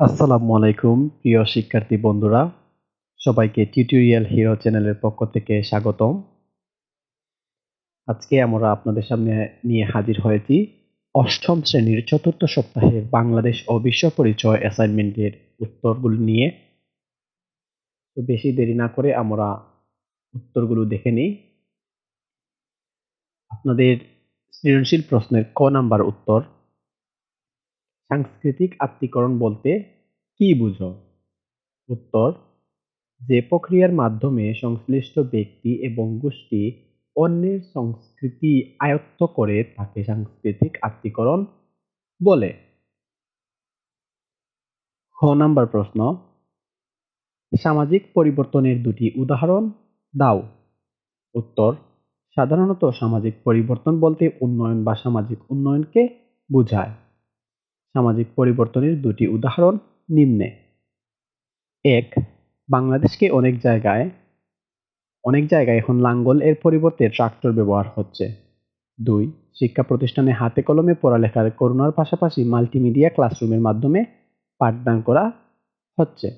আসসালামু আলাইকুম, প্রিয় শিক্ষার্থী বন্ধুরা। সবাইকে টিউটোরিয়াল হিরো চ্যানেলের পক্ষ থেকে স্বাগতম। আজকে আমরা আপনাদের সামনে নিয়ে হাজির হয়েছি অষ্টম শ্রেণির চতুর্থ সপ্তাহের বাংলাদেশ ও বিশ্ব পরিচয় অ্যাসাইনমেন্টের উত্তরগুলো নিয়ে। তো বেশি দেরি না করে আমরা উত্তরগুলো দেখে নিই। আপনাদের সৃজনশীল প্রশ্নের ক নাম্বার উত্তর সাংস্কৃতিক আত্মীকরণ বলতে কি বুঝো? উত্তর, যে প্রক্রিয়ার মাধ্যমে সংশ্লিষ্ট ব্যক্তি এবং গোষ্ঠী অন্যের সংস্কৃতি আয়ত্ত করে তাকে সাংস্কৃতিক আত্মীকরণ বলে। খ নাম্বার প্রশ্ন, সামাজিক পরিবর্তনের দুটি উদাহরণ দাও। উত্তর, সাধারণত সামাজিক পরিবর্তন বলতে উন্নয়ন বা সামাজিক উন্নয়নকে বোঝায়। সামাজিক পরিবর্তনের দুটি উদাহরণ নিম্নে। এক, বাংলাদেশকে অনেক জায়গায় অনেক জায়গায় এখন লাঙ্গল এর পরিবর্তে ট্রাক্টর ব্যবহার হচ্ছে। দুই, শিক্ষা প্রতিষ্ঠানে হাতে কলমে পড়ালেখার করোনার পাশাপাশি মাল্টিমিডিয়া ক্লাসরুমের মাধ্যমে পাঠদান করা হচ্ছে।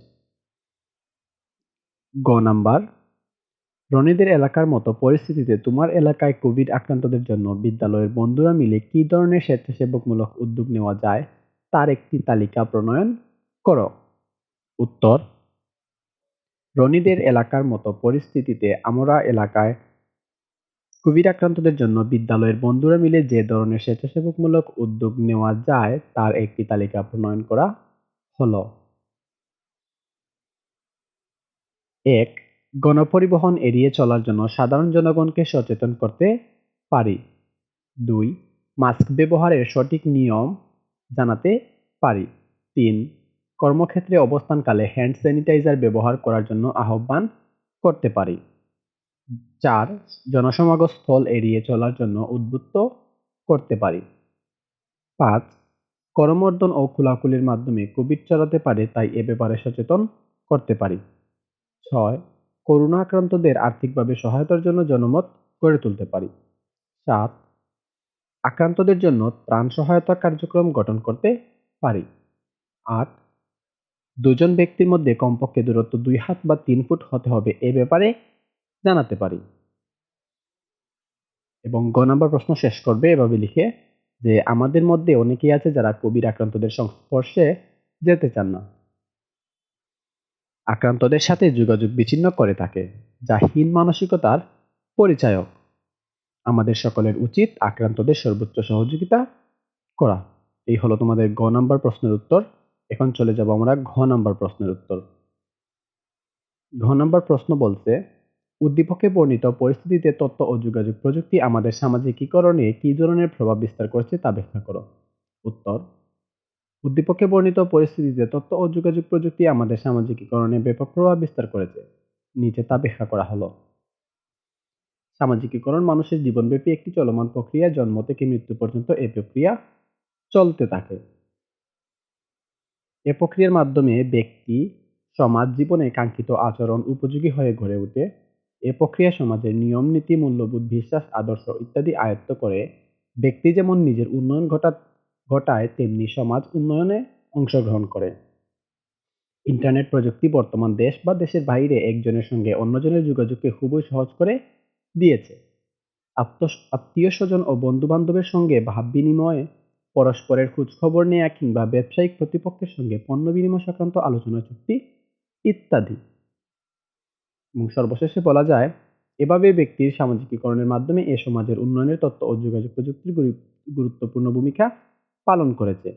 গ নাম্বার, রনিদের এলাকার মতো পরিস্থিতিতে তোমার এলাকায় কোভিড আক্রান্তদের জন্য বিদ্যালয়ের বন্ধুরা মিলে কি ধরনের স্বেচ্ছাসেবকমূলক উদ্যোগ নেওয়া যায়? তার একটি তালিকা প্রণয়ন করো। উত্তর, রনিদের এলাকার মতো পরিস্থিতিতে আমরা এলাকায় কোভিড আক্রান্তদের জন্য বিদ্যালয়ের বন্ধুরা মিলে যে ধরনের স্বেচ্ছাসেবকমূলক উদ্যোগ নেওয়া যায়, তার একটি তালিকা প্রণয়ন করা হলো। এক, গণপরিবহন এড়িয়ে চলার জন্য সাধারণ জনগণকে সচেতন করতে পারি। দুই, মাস্ক ব্যবহারের সঠিক নিয়ম জানাতে পারি। তিন, কর্মক্ষেত্রে অবস্থানকালে হ্যান্ড স্যানিটাইজার ব্যবহার করার জন্য আহ্বান করতে পারি। চার জনসমাগমস্থল এড়িয়ে চলার জন্য উদ্বুদ্ধ করতে পারি। পাঁচ, করমর্দন ও খোলাখুলির মাধ্যমে কোভিড চালাতে পারে, তাই এ ব্যাপারে সচেতন করতে পারি। ছয়, করোনা আক্রান্তদের আর্থিকভাবে সহায়তার জন্য জনমত গড়ে তুলতে পারি। সাত আক্রান্তদের জন্য ত্রাণ সহায়তা কার্যক্রম গঠন করতে পারি। আট, দুজন ব্যক্তির মধ্যে কমপক্ষে দূরত্ব দুই হাত বা তিন ফুট হতে হবে এ ব্যাপারে জানাতে পারি। এবং গ নাম্বার প্রশ্ন শেষ করবে এভাবে লিখে যে, আমাদের মধ্যে অনেকেই আছে যারা কোভিড আক্রান্তদের সংস্পর্শে যেতে চান না। আক্রান্তদের সাথে যোগাযোগ বিচ্ছিন্ন করে থাকে, যা হীন মানসিকতার পরিচায়ক। আমাদের সকলের উচিত আক্রান্তদের সর্বোচ্চ সহযোগিতা করা। এই হলো তোমাদের গ নাম্বার প্রশ্নের উত্তর। এখন চলে যাব আমরা ঘ নাম্বার প্রশ্নের উত্তর। ঘ নাম্বার প্রশ্ন বলছে, উদ্দীপকে বর্ণিত পরিস্থিতিতে তথ্য ও যোগাযোগ প্রযুক্তি আমাদের সামাজিকীকরণে কি ধরনের প্রভাব বিস্তার করছে তা ব্যাখ্যা করো। উত্তর, উদ্দীপকে বর্ণিত পরিস্থিতিতে তথ্য ও যোগাযোগ প্রযুক্তি আমাদের সামাজিকীকরণে ব্যাপক প্রভাব বিস্তার করেছে। নিচে তা ব্যাখ্যা করা হলো। সামাজিকীকরণ মানুষের জীবনব্যাপী একটি চলমান প্রক্রিয়া, জন্ম থেকে মৃত্যু পর্যন্ত এই প্রক্রিয়া চলতে থাকে। এ প্রক্রিয়ার মাধ্যমে ব্যক্তি, সমাজ জীবনে কাঙ্ক্ষিত আচরণ উপযোগী হয়ে গড়ে ওঠে। এ প্রক্রিয়া সমাজের নিয়ম, নীতি, মূল্যবোধ, বিশ্বাস, আদর্শ ইত্যাদি আয়ত্ত করে। ব্যক্তি যেমন নিজের উন্নয়ন ঘটা, ঘটায়, তেমনি সমাজ উন্নয়নে অংশগ্রহণ করে। ইন্টারনেট প্রযুক্তি বর্তমান দেশ বা দেশের বাইরে একজনের সঙ্গে অন্যজনের যোগাযোগকে খুবই সহজ করে দিয়েছে। আত্মীয় স্বজন ও বন্ধু বান্ধবের সঙ্গে ভাব বিনিময়ে পরস্পরের খোঁজখবর নেয়া কিংবা ব্যবসায়িক প্রতিপক্ষের সঙ্গে পণ্য বিনিময় সংক্রান্ত আলোচনা চুক্তি ইত্যাদি। এবং সর্বশেষে বলা যায়, এভাবে ব্যক্তির সামাজিকীকরণের মাধ্যমে এ সমাজের উন্নয়নের তথ্য ও যোগাযোগ প্রযুক্তির গুরুত্বপূর্ণ ভূমিকা পালন করেছে।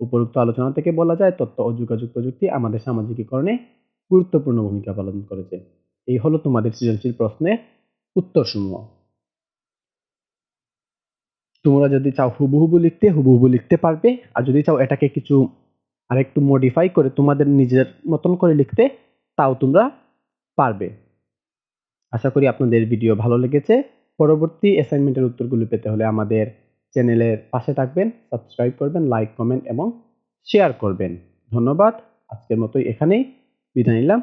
উপরোক্ত আলোচনা থেকে বলা যায় তথ্য ও যোগাযোগ প্রযুক্তি আমাদের সামাজিকীকরণে গুরুত্বপূর্ণ ভূমিকা পালন করেছে। এই হলো তোমাদের সৃজনশীল প্রশ্নের উত্তরসমূহ। তোমরা যদি চাও হুবহুবু লিখতে হুবহুবু লিখতে পারবে। আর যদি চাও এটাকে কিছু আরেকটু মডিফাই করে তোমাদের নিজের মতন করে লিখতে, তাও তোমরা পারবে। আশা করি আপনাদের ভিডিও ভালো লেগেছে। পরবর্তী অ্যাসাইনমেন্টের উত্তরগুলো পেতে হলে আমাদের চ্যানেলের পাশে থাকবেন সাবস্ক্রাইব করবেন লাইক কমেন্ট এবং শেয়ার করবেন। ধন্যবাদ। আজকের মতোই এখানেই বিদায় নিলাম।